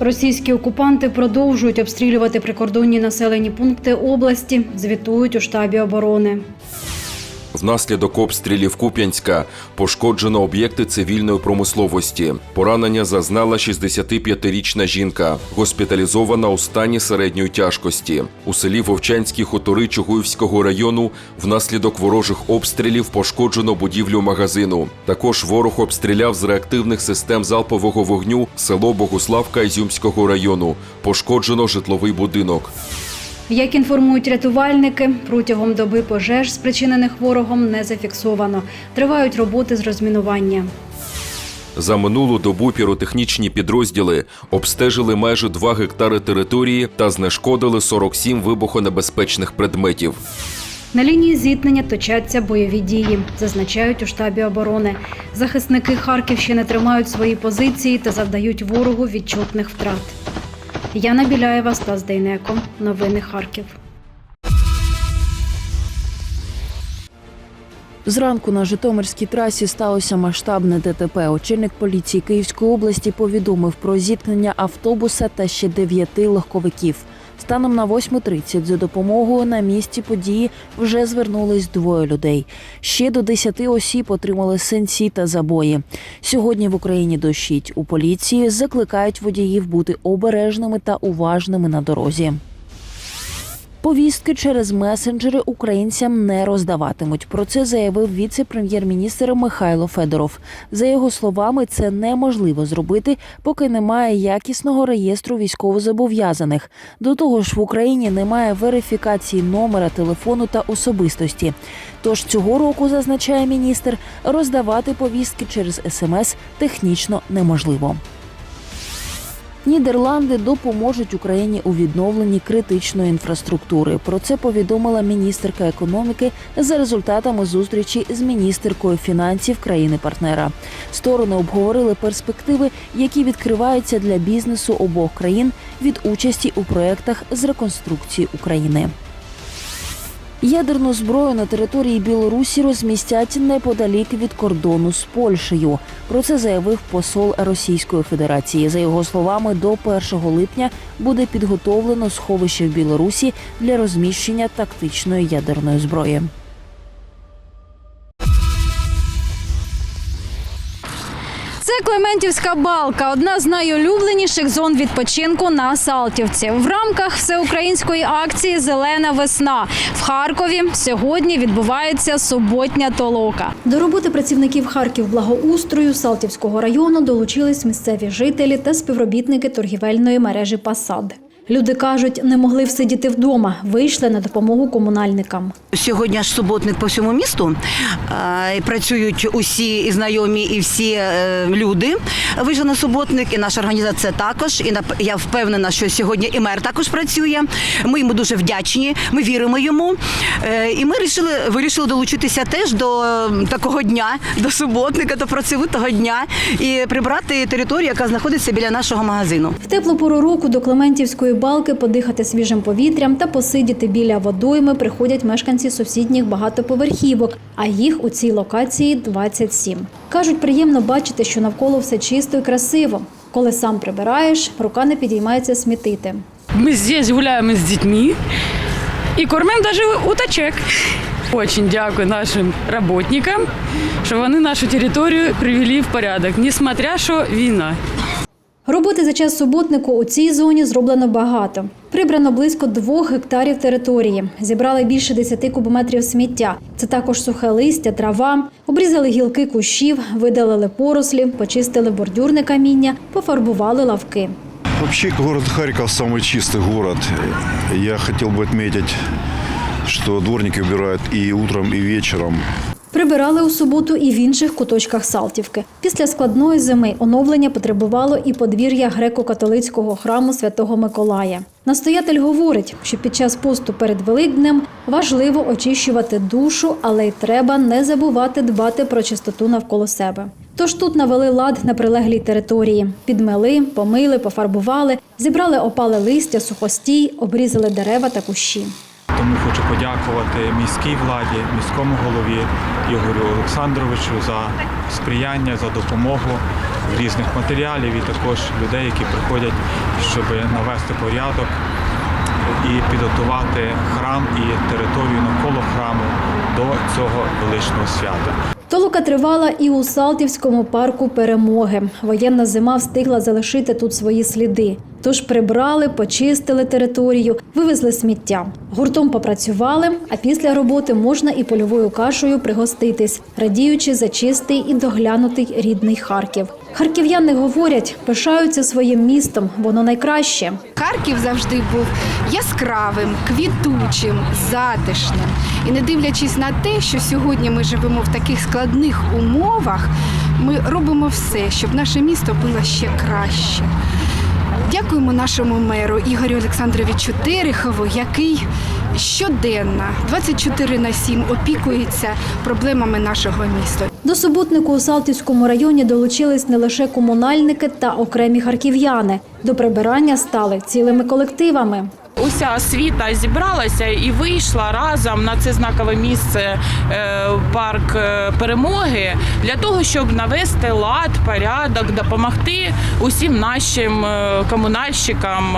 Російські окупанти продовжують обстрілювати прикордонні населені пункти області. Звітують у штабі оборони. Внаслідок обстрілів Куп'янська пошкоджено об'єкти цивільної промисловості. Поранення зазнала 65-річна жінка, госпіталізована у стані середньої тяжкості. У селі Вовчанські хутори Чугуївського району внаслідок ворожих обстрілів пошкоджено будівлю магазину. Також ворог обстріляв з реактивних систем залпового вогню село Богуславка Ізюмського району. Пошкоджено житловий будинок. Як інформують рятувальники, протягом доби пожеж, спричинених ворогом, не зафіксовано. Тривають роботи з розмінування. За минулу добу піротехнічні підрозділи обстежили майже 2 гектари території та знешкодили 47 вибухонебезпечних предметів. На лінії зіткнення точаться бойові дії, зазначають у штабі оборони. Захисники Харківщини тримають свої позиції та завдають ворогу відчутних втрат. Яна Біляєва, Стас Дейнеко. Новини Харків. Зранку на Житомирській трасі сталося масштабне ДТП. Очільник поліції Київської області повідомив про зіткнення автобуса та ще дев'яти легковиків. Станом на 8.30 за допомогою на місці події вже звернулись двоє людей. Ще до 10 осіб отримали сенсі та забої. Сьогодні в Україні дощить. У поліції закликають водіїв бути обережними та уважними на дорозі. Повістки через месенджери українцям не роздаватимуть. Про це заявив віце-прем'єр-міністр Михайло Федоров. За його словами, це неможливо зробити, поки немає якісного реєстру військовозобов'язаних. До того ж, в Україні немає верифікації номера телефону та особистості. Тож цього року, зазначає міністр, роздавати повістки через смс технічно неможливо. Нідерланди допоможуть Україні у відновленні критичної інфраструктури. Про це повідомила міністерка економіки за результатами зустрічі з міністеркою фінансів країни-партнера. Сторони обговорили перспективи, які відкриваються для бізнесу обох країн від участі у проєктах з реконструкції України. Ядерну зброю на території Білорусі розмістять неподалік від кордону з Польщею. Про це заявив посол Російської Федерації. За його словами, до 1 липня буде підготовлено сховище в Білорусі для розміщення тактичної ядерної зброї. Клементівська балка, одна з найулюбленіших зон відпочинку на Салтівці. В рамках всеукраїнської акції Зелена весна в Харкові сьогодні відбувається суботня толока. До роботи працівників Харків благоустрою Салтівського району долучились місцеві жителі та співробітники торгівельної мережі Пасад. Люди кажуть, не могли всидіти вдома, вийшли на допомогу комунальникам. Сьогодні ж суботник по всьому місту. Працюють усі і знайомі, і всі е, люди. Вийшли на суботник, і наша організація також. І я впевнена, що сьогодні і мер також працює. Ми йому дуже вдячні. Ми віримо йому. Е, І ми вирішили, вирішили долучитися теж до такого дня, до суботника, до працьовитого дня і прибрати територію, яка знаходиться біля нашого магазину. В теплу пору року до Клементівської балки подихати свіжим повітрям та посидіти біля водойми приходять мешканці сусідніх багатоповерхівок, а їх у цій локації 27. Кажуть, приємно бачити, що навколо все чисто і красиво. Коли сам прибираєш, рука не підіймається смітити. Мы здесь гуляем с детьми и кормим даже уточек. Очень дякую нашим работникам, що вони нашу територію привели в порядок, несмотря що війна. Роботи за час суботнику у цій зоні зроблено багато. Прибрано близько двох гектарів території. Зібрали більше 10 кубометрів сміття. Це також сухе листя, трава. Обрізали гілки кущів, видалили порослі, почистили бордюрне каміння, пофарбували лавки. Вообще город Харьков самый чистый город. Я хотел бы отметить, что дворники убирают и утром, и вечером. Прибирали у суботу і в інших куточках Салтівки. Після складної зими оновлення потребувало і подвір'я греко-католицького храму Святого Миколая. Настоятель говорить, що під час посту перед Великднем важливо очищувати душу, але й треба не забувати дбати про чистоту навколо себе. Тож тут навели лад на прилеглій території. Підмели, помили, пофарбували, зібрали опале листя, сухостій, обрізали дерева та кущі. Окремо хочу подякувати міській владі, міському голові Ігорю Олександровичу за сприяння, за допомогу різних матеріалів і також людей, які приходять, щоб навести порядок і підготувати храм і територію навколо храму до цього величного свята. Толока тривала і у Салтівському парку перемоги. Воєнна зима встигла залишити тут свої сліди. Тож прибрали, почистили територію, вивезли сміття. Гуртом попрацювали, а після роботи можна і польовою кашею пригоститись, радіючи за чистий і доглянутий рідний Харків. Харків'яни говорять, пишаються своїм містом, воно найкраще. Харків завжди був яскравим, квітучим, затишним. І не дивлячись на те, що сьогодні ми живемо в таких складних умовах, ми робимо все, щоб наше місто було ще краще. Дякуємо нашому меру Ігорю Олександровичу Терехову, який щоденно 24 на 7 опікується проблемами нашого міста. До суботнику у Салтівському районі долучились не лише комунальники та окремі харків'яни. До прибирання стали цілими колективами. Уся освіта зібралася і вийшла разом на це знакове місце е, парк е, перемоги для того, щоб навести лад, порядок, допомогти усім нашим е, комунальщикам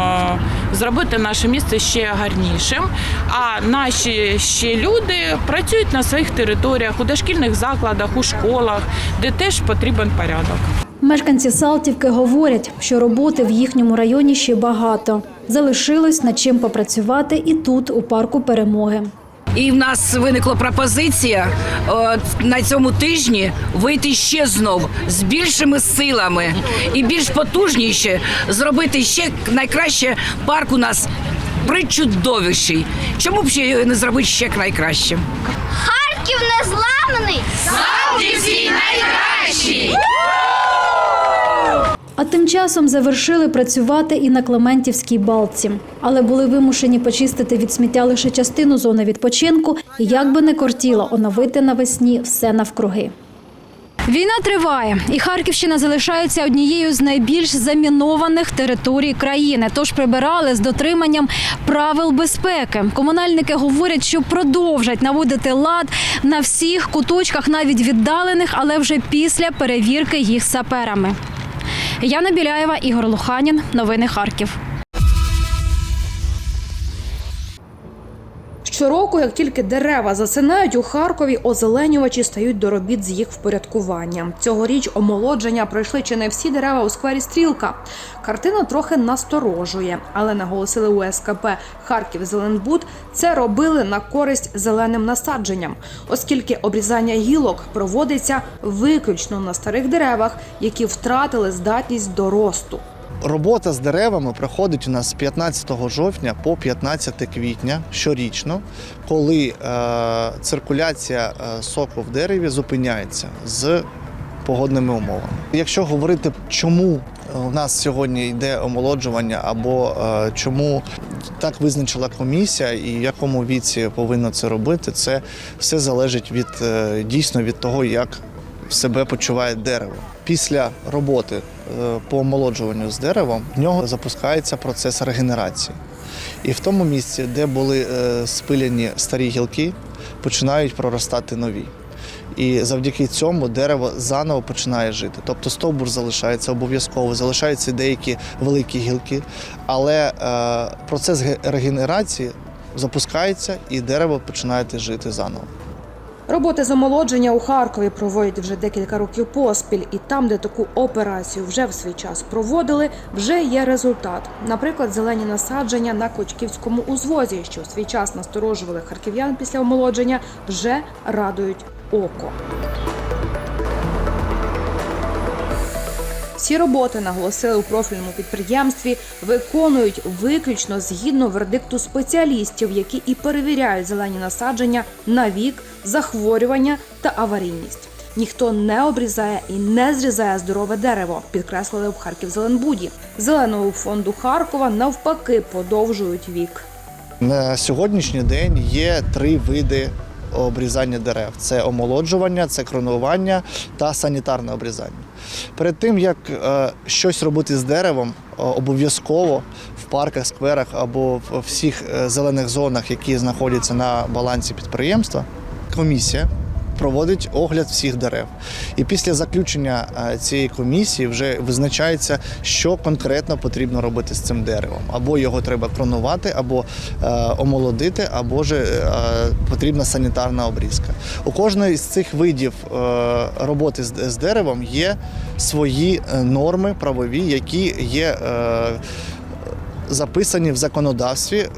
зробити наше місце ще гарнішим. А наші ще люди працюють на своїх територіях у дошкільних закладах, у школах, де теж потрібен порядок. Мешканці Салтівки говорять, що роботи в їхньому районі ще багато. Залишилось над чим попрацювати і тут, у парку перемоги. І в нас виникла пропозиція от, на цьому тижні вийти ще знов з більшими силами і більш потужніше зробити ще найкраще парк у нас причудовіший. Чому б ще його не зробити ще найкращим? Харків незламний! А тим часом завершили працювати і на Клементівській балці, але були вимушені почистити від сміття лише частину зони відпочинку, як би не кортіло оновити навесні все навкруги. Війна триває, і Харківщина залишається однією з найбільш замінованих територій країни. Тож прибирали з дотриманням правил безпеки. Комунальники говорять, що продовжать наводити лад на всіх куточках, навіть віддалених, але вже після перевірки їх саперами. Яна Біляєва, Ігор Луханін. Новини Харків. Щороку, як тільки дерева засинають у Харкові, озеленювачі стають до робіт з їх впорядкуванням. Цьогоріч омолодження пройшли чи не всі дерева у сквері Стрілка. Картина трохи насторожує, але наголосили у СКП Харків Зеленбуд. Це робили на користь зеленим насадженням, оскільки обрізання гілок проводиться виключно на старих деревах, які втратили здатність до росту. Робота з деревами проходить у нас з 15 жовтня по 15 квітня щорічно, коли е, циркуляція е, соку в дереві зупиняється з погодними умовами. Якщо говорити, чому у нас сьогодні йде омолоджування, або е, чому так визначила комісія і в якому віці повинно це робити, це все залежить від е, дійсно від того, як себе почуває дерево. Після роботи е, по омолоджуванню з деревом в нього запускається процес регенерації. І в тому місці, де були е, спиляні старі гілки, починають проростати нові. І завдяки цьому дерево заново починає жити. Тобто стовбур залишається обов'язково, залишаються деякі великі гілки, але е, процес регенерації запускається і дерево починає жити заново. Роботи з омолодження у Харкові проводять вже декілька років поспіль, і там, де таку операцію вже в свій час проводили, вже є результат. Наприклад, зелені насадження на Кочківському узвозі, що в свій час насторожували харків'ян після омолодження, вже радують око. Всі роботи наголосили у профільному підприємстві, виконують виключно згідно вердикту спеціалістів, які і перевіряють зелені насадження на вік, захворювання та аварійність. Ніхто не обрізає і не зрізає здорове дерево, підкреслили в Харків Зеленбуді. Зеленого фонду Харкова навпаки подовжують вік. На сьогоднішній день є три види обрізання дерев: це омолоджування, це кронування та санітарне обрізання. Перед тим як е, щось робити з деревом, е, обов'язково в парках, скверах або в всіх е, зелених зонах, які знаходяться на балансі підприємства, комісія проводить огляд всіх дерев. І після заключення е, цієї комісії вже визначається, що конкретно потрібно робити з цим деревом. Або його треба кронувати, або е, омолодити, або ж е, потрібна санітарна обрізка. У кожної з цих видів роботи з, деревом є свої норми правові, які є. Записані в законодавстві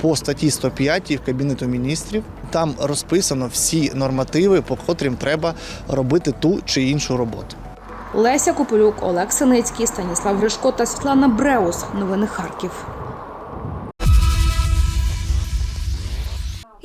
по статті 105 в Кабінету міністрів. Там розписано всі нормативи, по котрим треба робити ту чи іншу роботу. Леся Копилюк, Олег Синицький, Станіслав Гришко та Світлана Бреус. Новини Харків.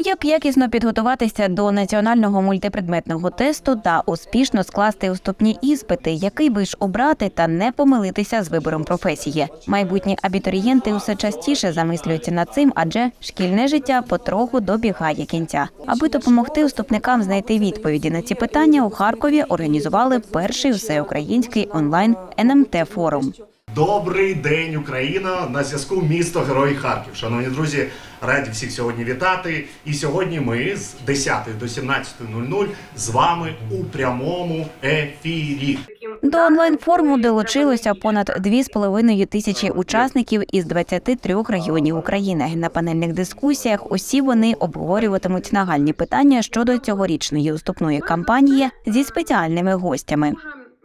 Як якісно підготуватися до національного мультипредметного тесту та успішно скласти уступні іспити, який би ж обрати та не помилитися з вибором професії. Майбутні абітурієнти усе частіше замислюються над цим, адже шкільне життя потроху добігає кінця. Аби допомогти уступникам знайти відповіді на ці питання, у Харкові організували перший всеукраїнський онлайн НМТ форум. Добрий день, Україна! На зв'язку місто Герой Харків. Шановні друзі, раді всіх сьогодні вітати. І сьогодні ми з 10 до 17.00 з вами у прямому ефірі. До онлайн форуму долучилося понад 2,5 тисячі учасників із 23 регіонів України. На панельних дискусіях усі вони обговорюватимуть нагальні питання щодо цьогорічної уступної кампанії зі спеціальними гостями.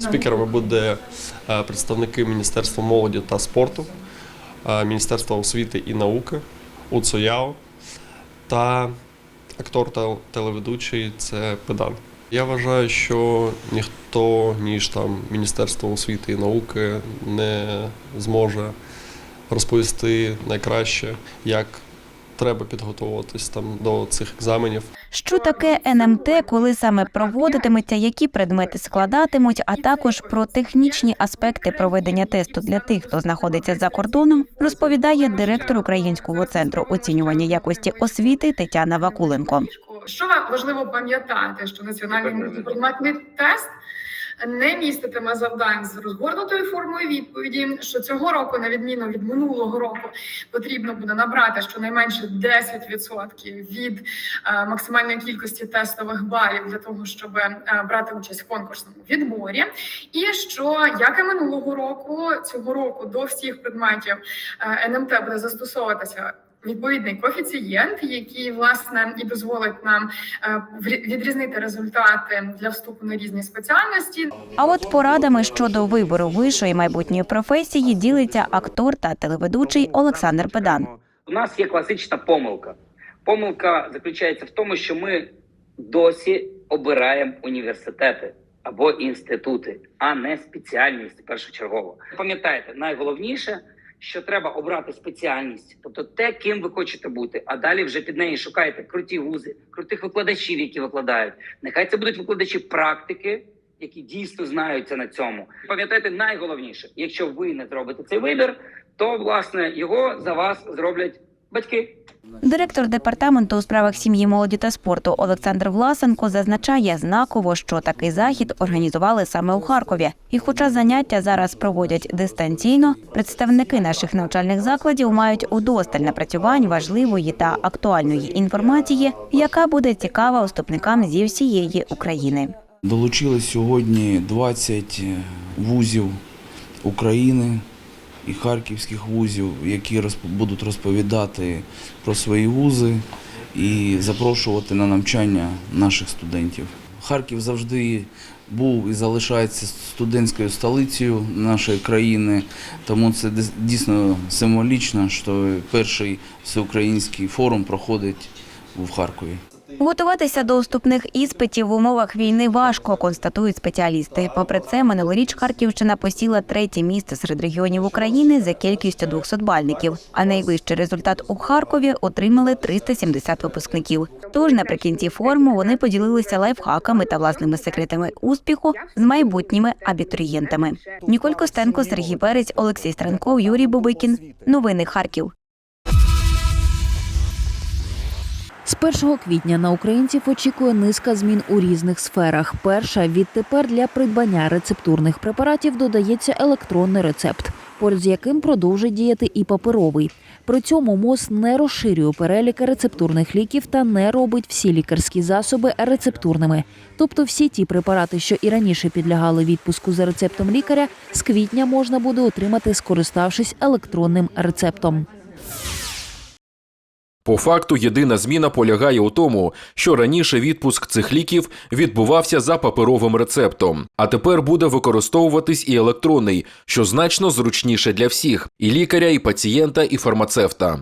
Спікерами буде е, представники Міністерства молоді та спорту, е, Міністерства освіти і науки, УЦОЯО та актор та телеведучий це Педан. Я вважаю, що ніхто, ніж там Міністерство освіти і науки, не зможе розповісти найкраще, як треба підготуватись там до цих екзаменів. Що таке НМТ, коли саме проводитиметься, які предмети складатимуть, а також про технічні аспекти проведення тесту для тих, хто знаходиться за кордоном, розповідає директор Українського центру оцінювання якості освіти Тетяна Вакуленко. Що важливо пам'ятати, що національний мультипредметний тест не міститиме завдань з розгорнутою формою відповіді, що цього року, на відміну від минулого року, потрібно буде набрати щонайменше 10% від е, максимальної кількості тестових балів для того, щоб е, брати участь в конкурсному відборі. І що як і минулого року, цього року до всіх предметів е, НМТ буде застосовуватися відповідний коефіцієнт, який власне і дозволить нам е, відрізнити результати для вступу на різні спеціальності. А от порадами щодо вибору вищої майбутньої професії ділиться актор та телеведучий Олександр Педан. У нас є класична помилка. Помилка заключається в тому, що ми досі обираємо університети або інститути, а не спеціальність першочергово. Пам'ятайте, найголовніше, що треба обрати спеціальність, тобто те, ким ви хочете бути. А далі вже під неї шукаєте круті вузи, крутих викладачів, які викладають. Нехай це будуть викладачі практики, які дійсно знаються на цьому. Пам'ятайте, найголовніше, якщо ви не зробите цей вибір, то власне його за вас зроблять батьки. Директор департаменту у справах сім'ї, молоді та спорту Олександр Власенко зазначає знаково, що такий захід організували саме у Харкові. І, хоча заняття зараз проводять дистанційно, представники наших навчальних закладів мають удосталь напрацювань важливої та актуальної інформації, яка буде цікава уступникам зі всієї України. Долучили сьогодні 20 вузів України і харківських вузів, які будуть розповідати про свої вузи і запрошувати на навчання наших студентів. Харків завжди був і залишається студентською столицею нашої країни, тому це дійсно символічно, що перший всеукраїнський форум проходить в Харкові. Готуватися до уступних іспитів в умовах війни важко, констатують спеціалісти. Попри це, минулоріч Харківщина посіла третє місце серед регіонів України за кількістю 200 бальників. А найвищий результат у Харкові отримали 370 випускників. Тож наприкінці форуму вони поділилися лайфхаками та власними секретами успіху з майбутніми абітурієнтами. Ніколь Костенко, Сергій Перець, Олексій Странков, Юрій Бубикін. Новини Харків. З 1 квітня на українців очікує низка змін у різних сферах. Перша відтепер для придбання рецептурних препаратів додається електронний рецепт, поряд з яким продовжить діяти і паперовий. При цьому МОЗ не розширює перелік рецептурних ліків та не робить всі лікарські засоби рецептурними. Тобто всі ті препарати, що і раніше підлягали відпуску за рецептом лікаря, з квітня можна буде отримати, скориставшись електронним рецептом. По факту єдина зміна полягає у тому, що раніше відпуск цих ліків відбувався за паперовим рецептом, а тепер буде використовуватись і електронний, що значно зручніше для всіх і лікаря, і пацієнта, і фармацевта.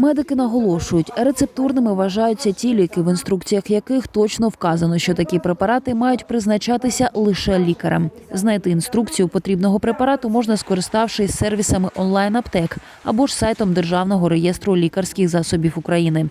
Медики наголошують, рецептурними вважаються ті ліки, в інструкціях яких точно вказано, що такі препарати мають призначатися лише лікарем. Знайти інструкцію потрібного препарату можна скориставшись сервісами онлайн-аптек або ж сайтом Державного реєстру лікарських засобів України.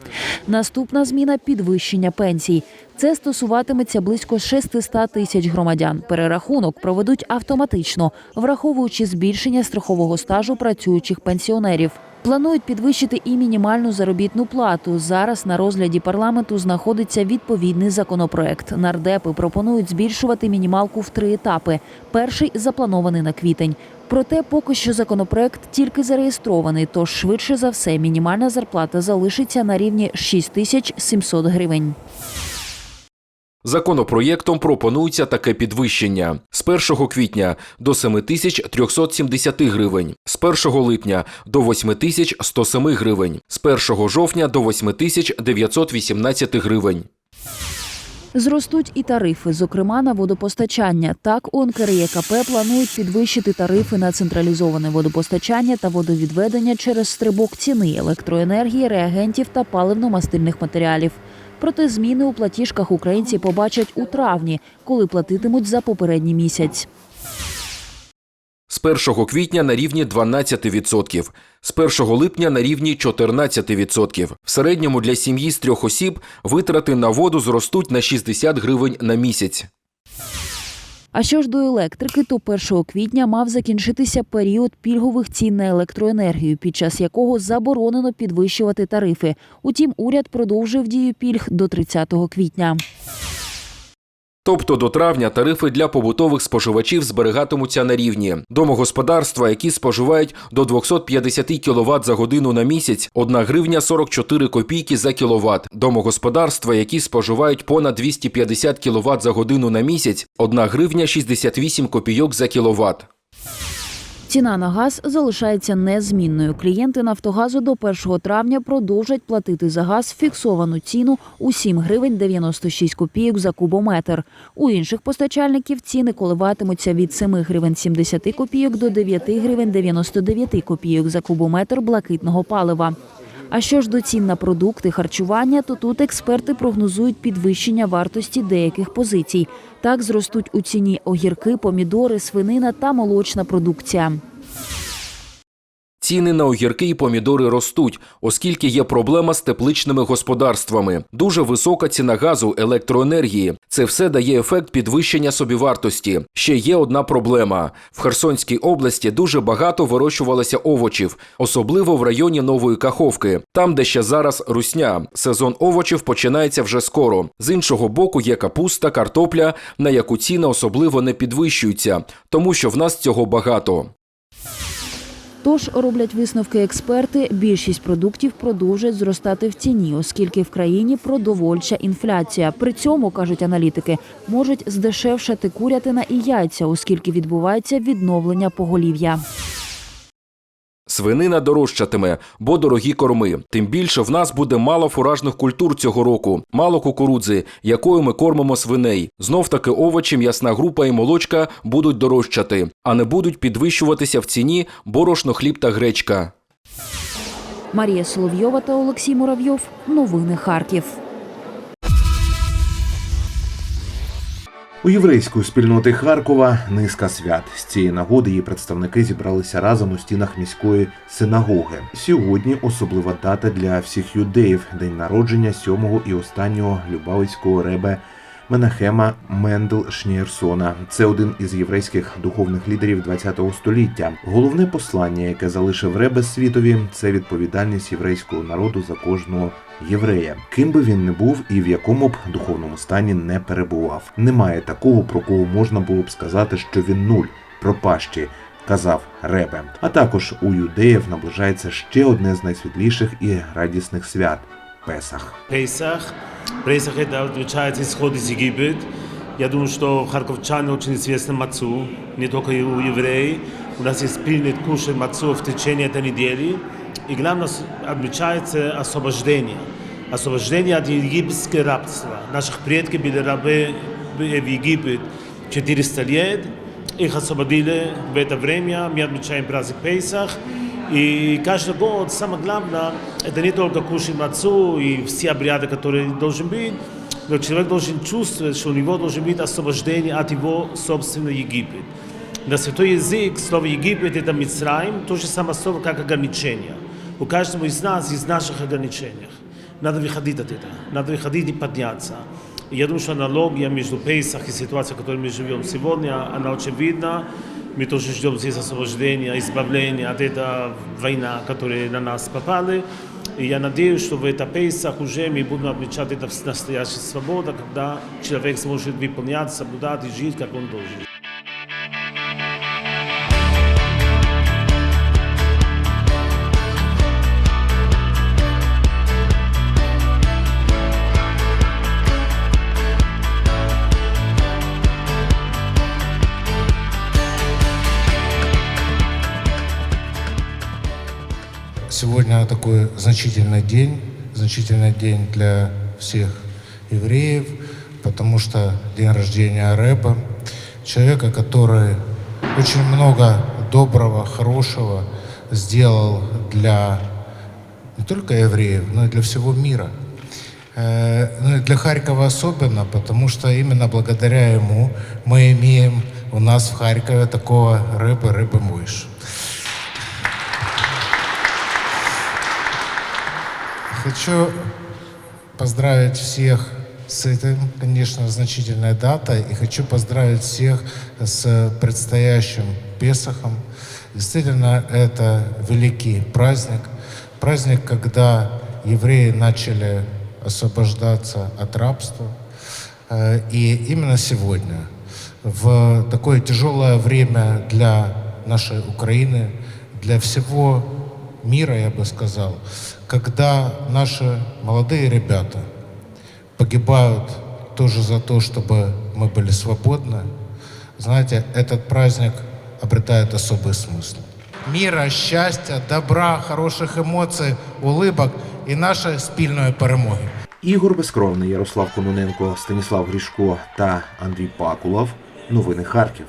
Наступна зміна підвищення пенсій. Це стосуватиметься близько 600 тисяч громадян. Перерахунок проведуть автоматично, враховуючи збільшення страхового стажу працюючих пенсіонерів. Планують підвищити і мінімальну заробітну плату. Зараз на розгляді парламенту знаходиться відповідний законопроект. Нардепи пропонують збільшувати мінімалку в три етапи. Перший запланований на квітень. Проте поки що законопроект тільки зареєстрований, тож швидше за все мінімальна зарплата залишиться на рівні 6700 гривень. Законопроєктом пропонується таке підвищення з 1 квітня до 7370 гривень, з 1 липня до 8107 гривень, з 1 жовтня до 8918 гривень. Зростуть і тарифи, зокрема на водопостачання. Так, у НКРЄКП планують підвищити тарифи на централізоване водопостачання та водовідведення через стрибок ціни електроенергії, реагентів та паливно-мастильних матеріалів. Проте зміни у платіжках українці побачать у травні, коли платитимуть за попередній місяць. З 1 квітня на рівні 12%, з 1 липня на рівні 14%. В середньому для сім'ї з трьох осіб витрати на воду зростуть на 60 гривень на місяць. А що ж до електрики, то 1 квітня мав закінчитися період пільгових цін на електроенергію, під час якого заборонено підвищувати тарифи. Утім, уряд продовжив дію пільг до 30 квітня. Тобто до травня тарифи для побутових споживачів зберігатимуться на рівні. Домогосподарства, які споживають до 250 кВт за годину на місяць, 1 гривня 44 копійки за кіловат. Домогосподарства, які споживають понад 250 кВт за годину на місяць, 1 гривня 68 копійок за кіловат. Ціна на газ залишається незмінною. Клієнти Нафтогазу до 1 травня продовжать платити за газ фіксовану ціну у 7 гривень 96 копійок за кубометр. У інших постачальників ціни коливатимуться від 7 гривень 70 копійок до 9 гривень 99 копійок за кубометр блакитного палива. А що ж до цін на продукти харчування, то тут експерти прогнозують підвищення вартості деяких позицій. Так зростуть у ціні огірки, помідори, свинина та молочна продукція. Ціни на огірки і помідори ростуть, оскільки є проблема з тепличними господарствами. Дуже висока ціна газу, електроенергії. Це все дає ефект підвищення собівартості. Ще є одна проблема: в Херсонській області дуже багато вирощувалося овочів, особливо в районі Нової Каховки, там, де ще зараз русня. Сезон овочів починається вже скоро. З іншого боку, є капуста, картопля, на яку ціни особливо не підвищуються, тому що в нас цього багато. Тож роблять висновки експерти. Більшість продуктів продовжать зростати в ціні, оскільки в країні продовольча інфляція. При цьому кажуть аналітики, можуть здешевшати курятина і яйця, оскільки відбувається відновлення поголів'я. Свинина дорожчатиме, бо дорогі корми. Тим більше в нас буде мало фуражних культур цього року, мало кукурудзи, якою ми кормимо свиней. Знов таки овочі, м'ясна група і молочка будуть дорожчати, а не будуть підвищуватися в ціні борошно, хліб та гречка. Марія Соловйова та Олексій Муравйов. Новини Харків. У єврейської спільноти Харкова низка свят. З цієї нагоди її представники зібралися разом у стінах міської синагоги. Сьогодні особлива дата для всіх юдеїв день народження сьомого і останнього Любавицького ребе Менахема Мендел Шнієрсона. Це один із єврейських духовних лідерів ХХ століття. Головне послання, яке залишив ребе світові, це відповідальність єврейського народу за кожного єврея, ким би він не був і в якому б духовному стані не перебував. Немає такого, про кого можна було б сказати, що він нуль, пропащий, казав Ребе. А також у юдеїв наближається ще одне з найсвітліших і радісних свят Песах. Пейсах. Пейсах это отличается исход из Египет. Я думаю, что харьковчане очень известны мацу, не только и у евреев. У нас есть принят кушать мацу в течение этой недели. И главное, с- отмечается освобождение. Освобождение от египетского рабства. Наших предков были рабы в Египет 400 лет. Их освободили в это время. Мы отмечаем праздник Пейсах. И каждый год самое главное, это не только кушать мацу и все обряды, которые должен быть, но человек должен чувствовать, что у него должен быть освобождение от его собственного Египет. На святой язык слово Египет это Мицраим, то же самое слово, как ограничение. У каждого из нас есть наших ограничениях. Надо выходить от этого, надо выходить и подняться. И я думаю, что аналогия между Пейсах и ситуацией, в которой мы живем сегодня, она очень видна. Мы тоже ждем здесь освобождения, избавления от этой войны, которая на нас попали. И я надеюсь, что в это Пейсах уже мы будем отмечать это настоящая свобода, когда человек сможет выполнять, соблюдать и жить, как он должен. Сегодня такой значительный день, значительный день для всех евреев, потому что день рождения Рэба, человека, который очень много доброго, хорошего сделал для не только евреев, но и для всего мира. Э, Ну и для Харькова особенно, потому что именно благодаря ему мы имеем у нас в Харькове такого рыбы, рыбы мышь. Хочу поздравить всех с этим, конечно, значительной датой. И хочу поздравить всех с предстоящим Песохом. Действительно, это великий праздник. Праздник, когда евреи начали освобождаться от рабства. Э, И именно сегодня, в такое тяжелое время для нашей Украины, для всего мира, я бы сказал, когда наши молодые ребята погибают тоже за то, чтобы мы были свободны, знаете, этот праздник обретает особый смысл. Мира, счастья, добра, хороших эмоций, улыбок і нашої спільної перемоги. Ігор Безкровний, Ярослав Кононенко, Станіслав Грішко та Андрій Пакулов. Новини Харків.